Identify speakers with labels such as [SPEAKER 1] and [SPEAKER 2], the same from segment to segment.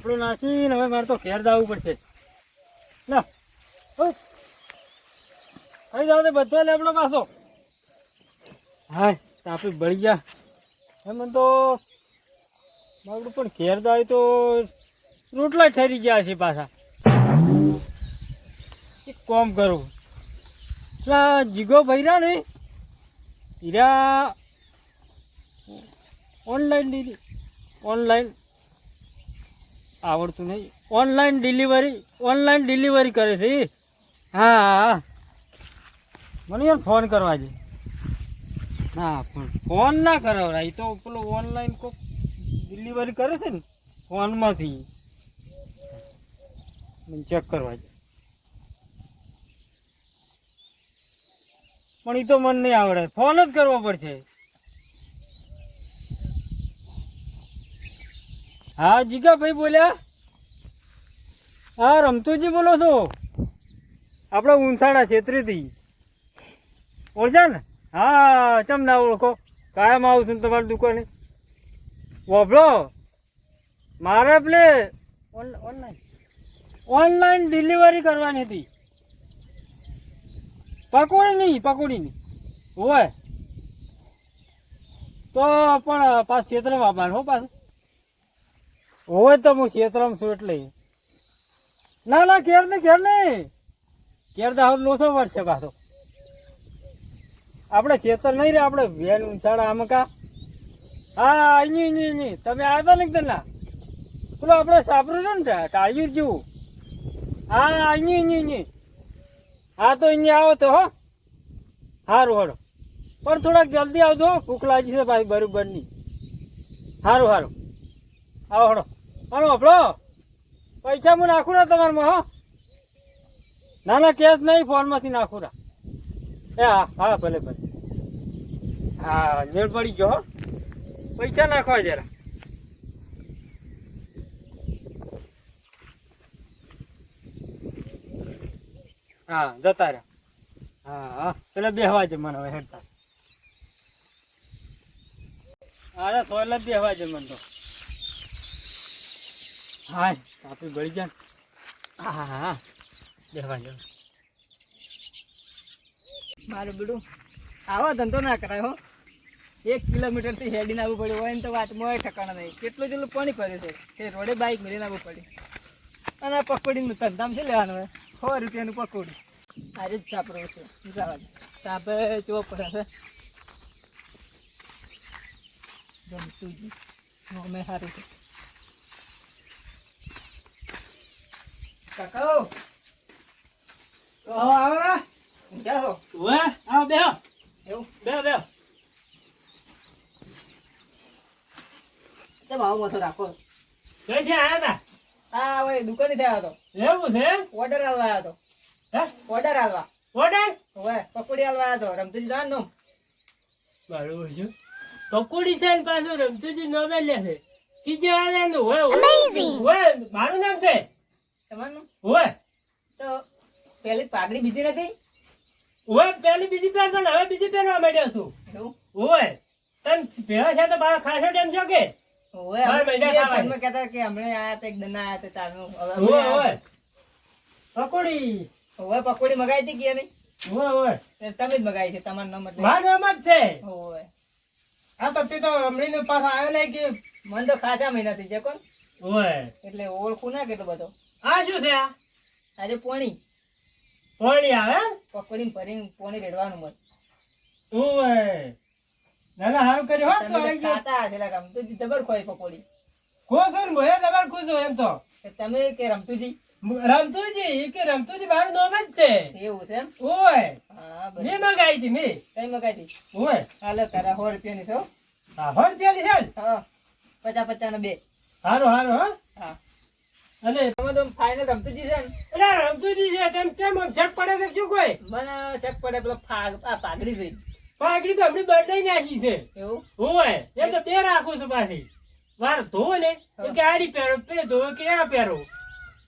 [SPEAKER 1] લેપડું નાસીને હવે મારે તો ઘેર જવું પડશે. ના કઈ જાવ તે બધો લેપડો પાછો. હા તાપી બળી ગયા. એમ તો મારું પણ ઘેર જાય તો રોટલા ઠરી ગયા છે પાછા. એક કોમ કરું. એટલા જીગો ભૈરા ને, હીરા ઓનલાઈન દીધી ઓનલાઈન આવડતું નહીં. ઓનલાઈન ડિલિવરી ઓનલાઈન ડિલિવરી કરે છે હા હા. મને યાર ફોન કરવા છે ના ફોન ના કરાવરા એ તો પેલો ઓનલાઈન કોક ડિલિવરી કરે છે ને ફોનમાંથી ચેક કરવા છે પણ એ તો મને નહીં આવડે. ફોન જ કરવો પડશે. હા, જીગાભાઈ બોલ્યા? હા, રમતુજી બોલો છો? આપણે ઉંસાડા છેત્રીથી. ઓળખા ને હા, ચમ ના ઓળખો? કાયમ આવું છું તમારી દુકાને. વભળો મારે પેલે ઓનલાઈન. ઓનલાઈન ડિલિવરી કરવાની હતી. પકોડી નહીં પકોડી નહીં. હોય. તો પણ પાછ ક્ષેત્રમાં આવવાનું હો પાછું. હોય તો હું શેતરામ છું એટલે. ના ના, ઘેર ને કેર નહીં. ઘેર તો હવે લોસો વર્ષ છે પાછો. આપણે શેતર નહીં રે, આપણે વેન ઉછાળા આમ કા હા, અહીં અહીં અહીં. તમે આવ્યા હતા ને એકદમ ના પેલો આપણે સાપરું છે ને ટાળ્યું જેવું. હા, અહીં અહીં અહીં. હા, તો અહીંયા આવો તો, હો. સારું હારો. પણ થોડાક જલ્દી આવજો, ભૂખ લાગી છે ભાઈ બરોબરની. સારું સારું આવો હડો હાલો હપડો પૈસા હું નાખું ના તમારમાં, હો. ના ના કેશ નહીં, ફોનમાંથી નાખું રા. એ, હા હા, ભલે ભલે. હા, મેળ પડી ગયો પૈસા નાખવા જરા. હા, જતા રહ્યા હા હા. પેલા બેહવા છે મને હવે હેડતા. અરે સોયલા જ બેહવા છે મને તો. હાય કાપી ગળી જાય હા હા હા. બેહવા જાવ
[SPEAKER 2] મારું બીડું આવો ધંધો ના કરાય હો. એક કિલોમીટરથી હેડીને આવવું પડ્યું હોય ને તો વાતમાં હોય ઠકાણા નહીં. કેટલું જેટલું પાણી પડ્યું છે કે રોડે બાઇક મેળીને આવવું પડ્યું. અને આ પકોડીનું ધંધામાં છે લેવાનું હોય? સો રૂપિયાનું પકોડી. આજે જ સાપરો છે. જવા સાપે જોવો પડે છે. ગમતું જ સારું છે. કાકા. કહો આવો ને. જાઓ
[SPEAKER 1] વે હા બેહો.
[SPEAKER 2] એવું.
[SPEAKER 1] બેહો બેહો.
[SPEAKER 2] તે ભાવ મથો રાખો?
[SPEAKER 1] છે આયા
[SPEAKER 2] હા હવે દુકાને થયા હતો.
[SPEAKER 1] એવું છે
[SPEAKER 2] ઓર્ડર આલવા આવ્યો
[SPEAKER 1] હે?
[SPEAKER 2] હતો ઓર્ડર આલવા.
[SPEAKER 1] ઓર્ડર?
[SPEAKER 2] હવે પકોડી આલવા આવ્યો હતો. રમતુજી જાન નો
[SPEAKER 1] બરોબર છે. પકોડી છે ને પાછું રમતુજી નો લે છે. કીજે હોય હોય. હોય મારું નામ છે?
[SPEAKER 2] તમારું
[SPEAKER 1] હોય
[SPEAKER 2] તો પેલી પાઘડી બીજી નથી?
[SPEAKER 1] હોય પેલી બીજી પહેરતો ને હવે બીજી પહેરવા માંડ્યો છું. હોય તને ભેળા છે તો મારા ખાસો ટાઈમ છો કે?
[SPEAKER 2] હવે
[SPEAKER 1] મહિના
[SPEAKER 2] કહેતા કે હમણાં આયા હતા એક દના આયા હતા તારનું.
[SPEAKER 1] હોય હોય પકોડી.
[SPEAKER 2] પકોડી મગાઈ હતી કે નહીં
[SPEAKER 1] હોય હોય
[SPEAKER 2] તમે જ મગાઈ છે તમારું નામ એટલે
[SPEAKER 1] મારું નામ જ છે.
[SPEAKER 2] હોય
[SPEAKER 1] આ પત્તી તો હમણાં પાછો આવ્યો નહીં કે
[SPEAKER 2] મને તો ખાસા મહિના થઈ જાય કોણ?
[SPEAKER 1] હોય
[SPEAKER 2] એટલે ઓળખું ના કેટલો બધો.
[SPEAKER 1] આ શું છે આ?
[SPEAKER 2] આજે પોણી.
[SPEAKER 1] પોણી આવે એમ?
[SPEAKER 2] પકોડી ભરીને પોણી રેડવાનું મત
[SPEAKER 1] હોય? ના ના સારું કર્યું હો તો આવી
[SPEAKER 2] ગયો.
[SPEAKER 1] ગયું.
[SPEAKER 2] ખાતા હશે તો જબર કોઈ પકોડી.
[SPEAKER 1] ખુશ હોય ને મોએ તમારે ખુશ હોય એમ તો.
[SPEAKER 2] તમે કે રમતુજી?
[SPEAKER 1] રમતુજી એ કે રમતુજી મારું નામ જ છે.
[SPEAKER 2] એવું છે એમ?
[SPEAKER 1] ઓય
[SPEAKER 2] હા
[SPEAKER 1] મેં મગાઈ હતી મેં.
[SPEAKER 2] કઈ મગાઈ હતી?
[SPEAKER 1] ઓય
[SPEAKER 2] હાલો તારા સો રૂપિયાની છો હો.
[SPEAKER 1] હોર પેલી છે
[SPEAKER 2] હા પચાસ પચાસ બે.
[SPEAKER 1] સારું હારું હા.
[SPEAKER 2] હા.
[SPEAKER 1] અને
[SPEAKER 2] તમે તો ફાઇનલ રમતુજી છે ને.
[SPEAKER 1] એટલે રમતુજી છે તેમ કેમ શક પડે છે શું કોઈ?
[SPEAKER 2] મને શક પડે પેલો પાગડી પાઘડી જોઈ
[SPEAKER 1] પાઘડી તો હમણાં બદલાઈ નાખી છે.
[SPEAKER 2] એવું?
[SPEAKER 1] હોય એમ તો બે રાખું છું પાછી. વાર ધોવો ને કે રી પહેરો પે ધોવો કે આ પહેરો.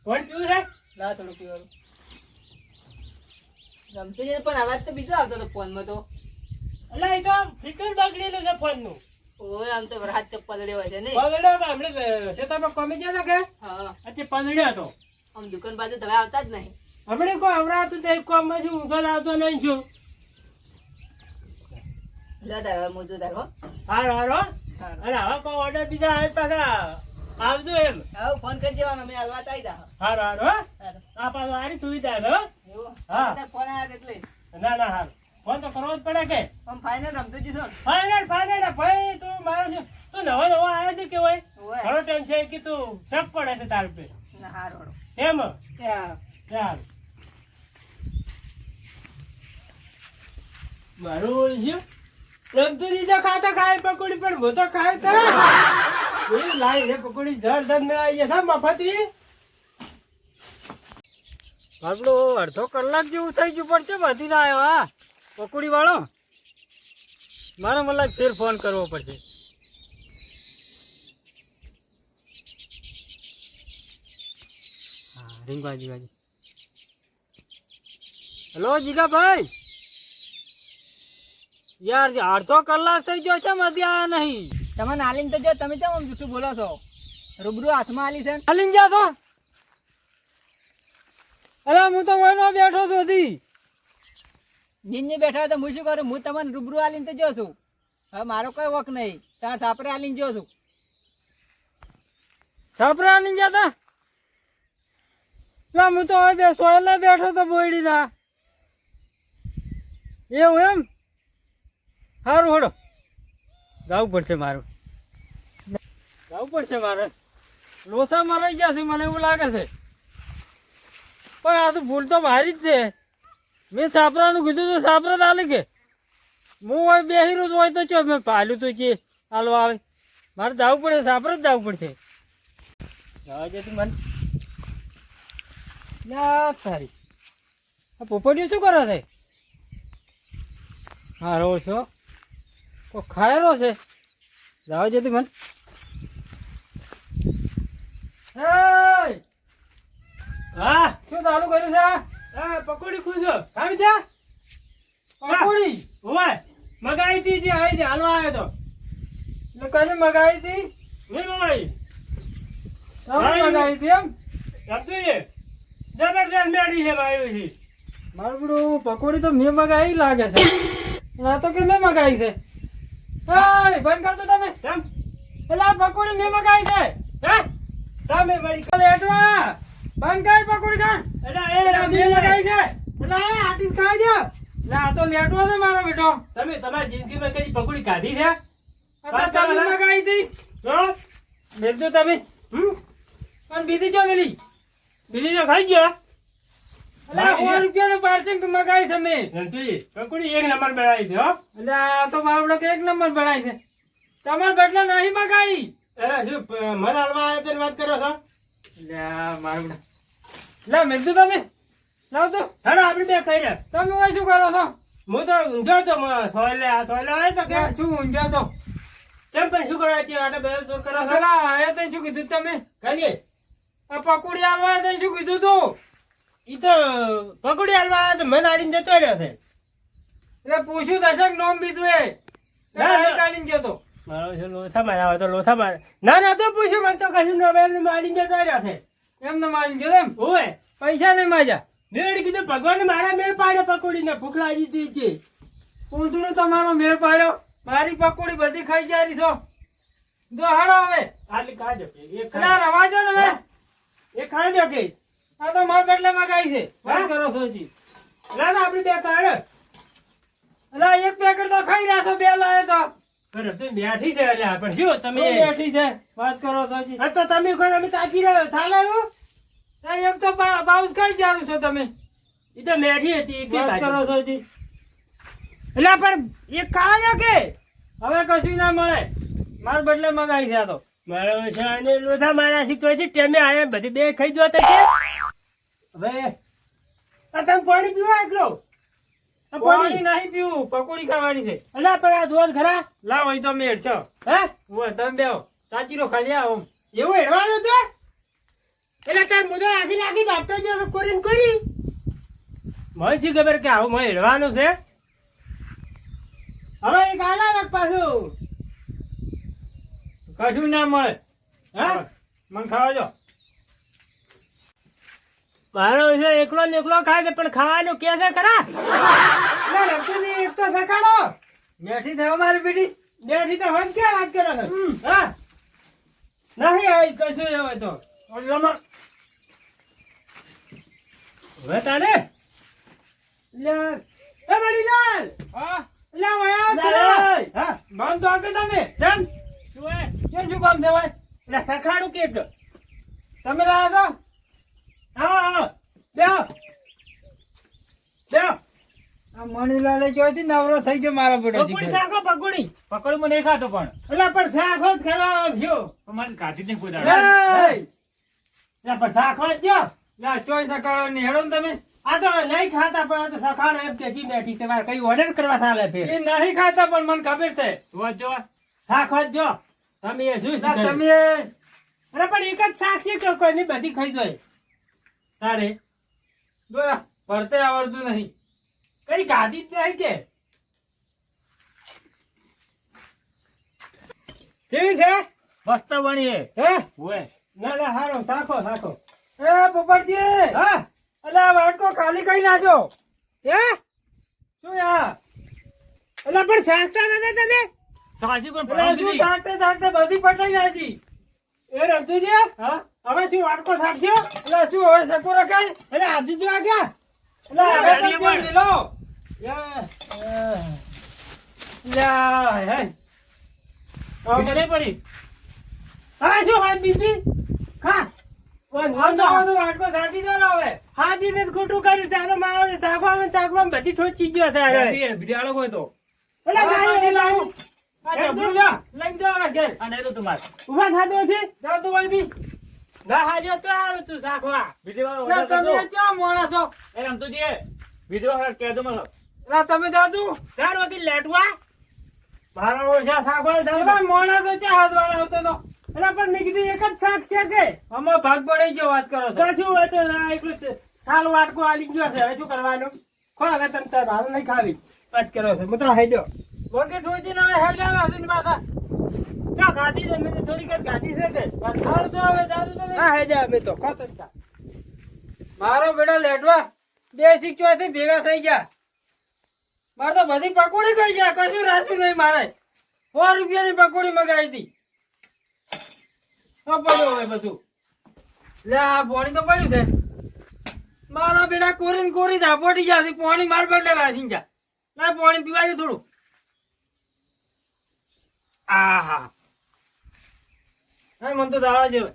[SPEAKER 1] કોણ પીવું છે?
[SPEAKER 2] ના થોડું પીવાનું. રમતુજી પણ અવાજ તો બીજો આવતો હતો ફોનમાં તો.
[SPEAKER 1] એટલે એ તો ફિકર બગડેલો છે ફોનનું.
[SPEAKER 2] ઓય આમ તો વરસાદ ચપ્પલ હોય છે નહીં
[SPEAKER 3] પલડ્યો તો હમણાં શેતામાં કોમી ગયા કે?
[SPEAKER 2] હા.
[SPEAKER 3] અચ્છા પલડ્યો હતો
[SPEAKER 2] આમ દુકાન બાજુ તમે આવતા જ નહીં.
[SPEAKER 3] હમણાં કોઈ હવરાતું તે કોમમાં છું ઊંઘો આવતો નહીં છું.
[SPEAKER 2] લે તાર હવે મોજું
[SPEAKER 3] હારો કોઈ ઓર્ડર બીજા આવે પાછા આવજો એમ.
[SPEAKER 2] હવે ફોન કરી દેવાનો મેં હાલવા આવી જા
[SPEAKER 3] હારો હારો આ પાછો આની સુવિધા છે હા.
[SPEAKER 2] ફોન આવ્યો એટલે?
[SPEAKER 3] ના ના હારું. ફોન તો કરવો જ પડે કે?
[SPEAKER 2] આમ ફાઇનલ રમતો ને
[SPEAKER 3] ફાઇનલ ફાઇનલ ભાઈ તું મારો છે તું નવો નવો આવ્યો છે કે હોય? ઘણો ટાઈમ છે કે તું શક પડે છે તાર પે. એમ? ચાલ મારું છે રમતુજી તો ખાતા ખાય પકોડી પણ હું તો ખાય તો. એ લાઈ છે પકોડી જર ધન મેળાઈ છે મફતરી
[SPEAKER 1] આપણો અડધો કલાક જેવું થઈ ગયું પણ છે હજી ના આવ્યો? હા પકોડી વાળો મારે મતલબ ફેર ફોન કરવો પડશે. હેલો જીગાભાઈ? યાર અડધો કલાક થઈ ગયો છે આવ્યા નહીં.
[SPEAKER 2] તમે નાલીન તો જો તમે કેમ આમ જૂઠું બોલો છો? રૂબરૂ હાથમાં આલી છે?
[SPEAKER 1] નાલીન જા તો. અરે હું તો વયનો બેઠો તો હજી.
[SPEAKER 2] નીચે બેઠા તો હું શું કરું હું તમને રૂબરૂ આલીને તો જો છું. હવે મારો કોઈ વખ નહીં. તાર સાપરે આલીને જોશું છું.
[SPEAKER 1] આલીને ની જતા લા, હું તો હવે બે સોયલા બેઠો તો બોયડી ના એવું એમ? સારું હોડો જવું પડશે મારું. જવું પડશે મારે. લોસા મરાઈ છે, મને એવું લાગે છે. પણ આ તો ભૂલ તો મારી જ છે. મેં સાપરાનું કીધું તો, સાપરા તાલે કે. હું હોય બેહીરું જ હોય તો ચો, મેં પાલ્યું તો છે હાલો આવે. મારે જવું પડે, સાપરા જ જવું પડશે. જવા દે મન. મને યા તારી. આ પોપટીઓ શું કરે છે? હા રો છો? તો ખાયેલો છે? જવા દે તું મને.
[SPEAKER 3] હા,
[SPEAKER 1] શું ચાલુ કર્યું છે
[SPEAKER 3] હા પકોડી ખુશો ખાવી છે?
[SPEAKER 1] પકોડી?
[SPEAKER 3] ઓય મગાવી હતી જે આવી છે હાલવા આવ્યો તો.
[SPEAKER 1] એટલે કને મગાવી હતી?
[SPEAKER 3] નહીં મગાઈ.
[SPEAKER 1] તમે મગાવી હતી એમ?
[SPEAKER 3] સમજુએ જબરજસ્ત મેળી છે ભાઈ છે
[SPEAKER 1] મારું બધું પકોડી તો મેં મગાવી લાગે છે. ના તો કે મેં મગાવી છે. એય, બંધ કરતો તમે. એટલે પકોડી મેં મગાવી છે.
[SPEAKER 3] હે? તમે મળી
[SPEAKER 1] લેટવા બંધ કર પકોડી કર.
[SPEAKER 3] એટલે એ રમી
[SPEAKER 1] મેં
[SPEAKER 3] મગાઈ
[SPEAKER 1] છે.
[SPEAKER 3] એટલે એ આટી ખાઈ છે.
[SPEAKER 1] એટલે આ તો લેટો છે મારો બેટો.
[SPEAKER 3] તમે તમારી જિંદગીમાં કઈ પકોડી કાઢી છે?
[SPEAKER 1] આ તમે લગાઈ હતી.
[SPEAKER 3] જો.
[SPEAKER 1] બેસજો તમે.
[SPEAKER 3] હમ?
[SPEAKER 1] પણ બીજી જો મેલી?
[SPEAKER 3] બીજી જો ખાઈ ગયો?
[SPEAKER 1] આ સો રૂપિયાનું પાર્સલ મગાવી છે મેં.
[SPEAKER 3] પકોડી એક નંબર બનાવી છે હો.
[SPEAKER 1] એટલે આ તો મારો એક નંબર બનાવી છે. તમારે બેટલા નહીં મગાવી.
[SPEAKER 3] અરે શું મને હાલવા આવ્યો વાત કરો છો?
[SPEAKER 1] એટલે મારો લે મેલતું તમે. લાવ તો.
[SPEAKER 3] હેડો આપણે બે ખાઈ રહ્યા.
[SPEAKER 1] તમે હોય શું કરો છો?
[SPEAKER 3] હું તો ઊંઝો તો સોયલે આ સોયલે હોય તો કે
[SPEAKER 1] શું ઊંઝા તો
[SPEAKER 3] કેમ પણ શું કરવા છે આટલે બે જોર કરો છો?
[SPEAKER 1] લા આયા તઈ શું કીધું તમે?
[SPEAKER 3] કાલી
[SPEAKER 1] આ પકોડી આલવા તઈ શું કીધું તું?
[SPEAKER 3] ઈ તો પકોડી આલવા તો મને આડીને જતો રહ્યો છે.
[SPEAKER 1] એટલે પૂછ્યું દશક નોમ બીજું એ?
[SPEAKER 3] ના, ના.
[SPEAKER 1] ના કાઢીને જતો.
[SPEAKER 3] મારો છે લોથા મારા તો લોથા મારે ના ના તો પૂછ્યું મને તો કશું નોમ આડીને જતો રહ્યો છે.
[SPEAKER 1] એમને મારી ગયો એમ
[SPEAKER 3] ઓય
[SPEAKER 1] પૈસા નહીં માજા.
[SPEAKER 3] મેળ કીધું ભગવાન મારા મેળ પાડે પકોડીને. ભૂખ લાગી હતી છે
[SPEAKER 1] પૂંછડું તમારો મેળ પાડ્યો. મારી પકોડી બધી ખાઈ જાય છો જો. હાડો હવે.
[SPEAKER 3] ખાજો
[SPEAKER 1] આ રવાજો ને હવે.
[SPEAKER 3] એક ખાજો કે.
[SPEAKER 1] આ તો માર પેટલે મગાઈ છે. વાત કરો સોચી
[SPEAKER 3] ના ના આપણે બે કાઢ.
[SPEAKER 1] એટલે એક પેકેટ તો ખાઈ રહ્યા છો બે લાવે તો.
[SPEAKER 3] બેઠી છે એટલે પણ શું તમે?
[SPEAKER 1] બેઠી છે? વાત કરો છો
[SPEAKER 3] તો તમે કોણ અમે તાકી રહ્યો. થાલ આવ્યો
[SPEAKER 1] આ તો પા- પાઉસ ખાઈ છો તમે?
[SPEAKER 3] ઈ તો મેઠી હતી
[SPEAKER 1] વાત કરો છો
[SPEAKER 3] એટલે પણ એક ખાજો કે?
[SPEAKER 1] હવે કશું ના મળે. મારા બદલે મગાઈ છે આ તો.
[SPEAKER 3] મારો છે અને લોથા મારા શીખતો છે ટેમે આયા બધી બે ખાઈ જો કે હવે આ તમે પાણી પીવા એકલો આ
[SPEAKER 1] પાણી નહીં. પીવું પકોડી ખાવાની છે.
[SPEAKER 3] અલા પણ આ ખરા
[SPEAKER 1] લાવ અહીં તો મેળ છો.
[SPEAKER 3] હે?
[SPEAKER 1] હું તમે બેહો. સાચીનો ખાલી આવો
[SPEAKER 3] એવું હેડવાનું છે? એટલે તાર મુદો આખી નાખી આપતો જે કોરીને કરી? મને શી ખબર કે આવું મને હેડવાનું છે? હવે એક આલા રાખ પાછું.
[SPEAKER 1] કશું ના મળે.
[SPEAKER 3] હા?
[SPEAKER 1] મને ખાવા જો
[SPEAKER 3] મારો છે એકલો ને એકલો ખાય છે પણ ખાવાનું કે છે ખરા? ના રમતુજી એક તો સકાડો
[SPEAKER 1] મેઠી થયો મારી બેટી
[SPEAKER 3] બેઠી તો હોય ક્યાં વાત કરો છો હા? નહીં આવી કશું હવે તો. હવે તાને? લે એ મળી જાય
[SPEAKER 1] હા?
[SPEAKER 3] લે વયા હા.
[SPEAKER 1] બંધ તો આકે તમે.
[SPEAKER 3] કેમ?
[SPEAKER 1] શું હે કેમ શું કામ છે ભાઈ?
[SPEAKER 3] એટલે સખાડું કે
[SPEAKER 1] તમે લાયા છો
[SPEAKER 3] આવો આવો બેહો બેહો
[SPEAKER 1] આ મણીલાલે જોઈતી નવરો થઈ ગયો મારા બેટો
[SPEAKER 3] પકોડી શાકો પકોડી
[SPEAKER 4] પકડું મને નહીં ખાતો પણ.
[SPEAKER 3] એટલે પણ સાખો જ ખરાબ થયો
[SPEAKER 4] પણ કાઢી નહીં કોઈ
[SPEAKER 1] એ!
[SPEAKER 3] એટલે પણ શાકો જ જો.
[SPEAKER 1] ના ચોઈ સકાળો ને હેડો ને તમે.
[SPEAKER 3] આ તો નહીં ખાતા પણ આ તો એમ કે બેઠી છે. મારે કઈ ઓર્ડર કરવા ફેર
[SPEAKER 1] એ નહીં ખાતા પણ મને ખબર છે.
[SPEAKER 4] જોવા જો.
[SPEAKER 3] શાક જ જો. તમે શું
[SPEAKER 1] ના, તમે
[SPEAKER 3] અરે પણ એક જ શાક છે કે કોઈ નહીં બધી ખાઈ જાય. તારે?
[SPEAKER 1] દોરા પડતે આવડતું નહીં.
[SPEAKER 3] કઈ ગાદી જ નહીં કે? કેવી છે?
[SPEAKER 4] મસ્ત બની હે?
[SPEAKER 3] હે ના ના હારો સાખો સાખો.
[SPEAKER 1] એ પોપટજી!
[SPEAKER 3] હા?
[SPEAKER 1] અલે આ વાટકો ખાલી કઈ નાખો
[SPEAKER 3] હે?
[SPEAKER 1] શું યા
[SPEAKER 3] એટલે પણ શાકતા નતા તમે
[SPEAKER 4] સાચી પણ.
[SPEAKER 1] થાકતે થાકતે બધી પટાઈ નાખી.
[SPEAKER 3] એ રમતુજી
[SPEAKER 1] હા?
[SPEAKER 3] હવે શું વાટકો શાકશો
[SPEAKER 1] એટલે શું હવે સકો રખાય?
[SPEAKER 3] એટલે આજે જો આ ગયા
[SPEAKER 1] એટલે હવે
[SPEAKER 4] ગાડીએ પણ.
[SPEAKER 1] લીલો
[SPEAKER 3] યા.
[SPEAKER 1] હે
[SPEAKER 4] બીજે નહીં પડી?
[SPEAKER 3] હા શું વાત બીજી?
[SPEAKER 1] હવે.
[SPEAKER 3] ને ખોટું કર્યું છે. આ તો મારો ને શાકવામાં બધી ઠોચી ગયો છે
[SPEAKER 4] તો તો
[SPEAKER 1] તું વળી.
[SPEAKER 3] તું
[SPEAKER 1] તમે તું.
[SPEAKER 3] તાર વતી લેટવા.
[SPEAKER 1] મારા ઓછા શાકભાજી થાય. એમાં માણસો ચા હાથવાળા આવતો તો.
[SPEAKER 3] એટલે પણ મેં કીધું એક જ શાક છે કે.
[SPEAKER 1] આમાં ભાગ પડી ગયો વાત કરો
[SPEAKER 3] તો
[SPEAKER 1] તો
[SPEAKER 3] શું હોય તો એકલું વાટકો આલી ગયો છે. હવે શું કરવાનું? ખો હવે તમે તાર ભાવ નહીં ખાવી. વાત કરો છો. હું તો હાઈડો.
[SPEAKER 1] વગે ઠોચીને ના હેડ જાવે હાથીની પાછા.
[SPEAKER 3] ચા ગાડી દે મને થોડી કર ગાડી છે કે.
[SPEAKER 1] હારું તો હવે જાતું તો
[SPEAKER 3] હા હેજા અમે તો. ખો તો કોતસ્તા
[SPEAKER 1] મારો બેડા લેટવા બે સિક્યોથી ભેગા થઈ ગયા. મારે તો બધી પકોડી ગઈ ગયા કશું રાખ્યું નહીં મારે. સો રૂપિયાની પકોડી મગાવી હતી. પડ્યો હવે બધું. લે આ પાણી તો પડ્યું છે. મારા બેડા કોરી ને કોરી ઝાપોટી ગયા પાણી માર બદલે રાશી ગયા. ના પાણી પીવાયું થોડું. આહા. હા મને તો દાવા જેવાય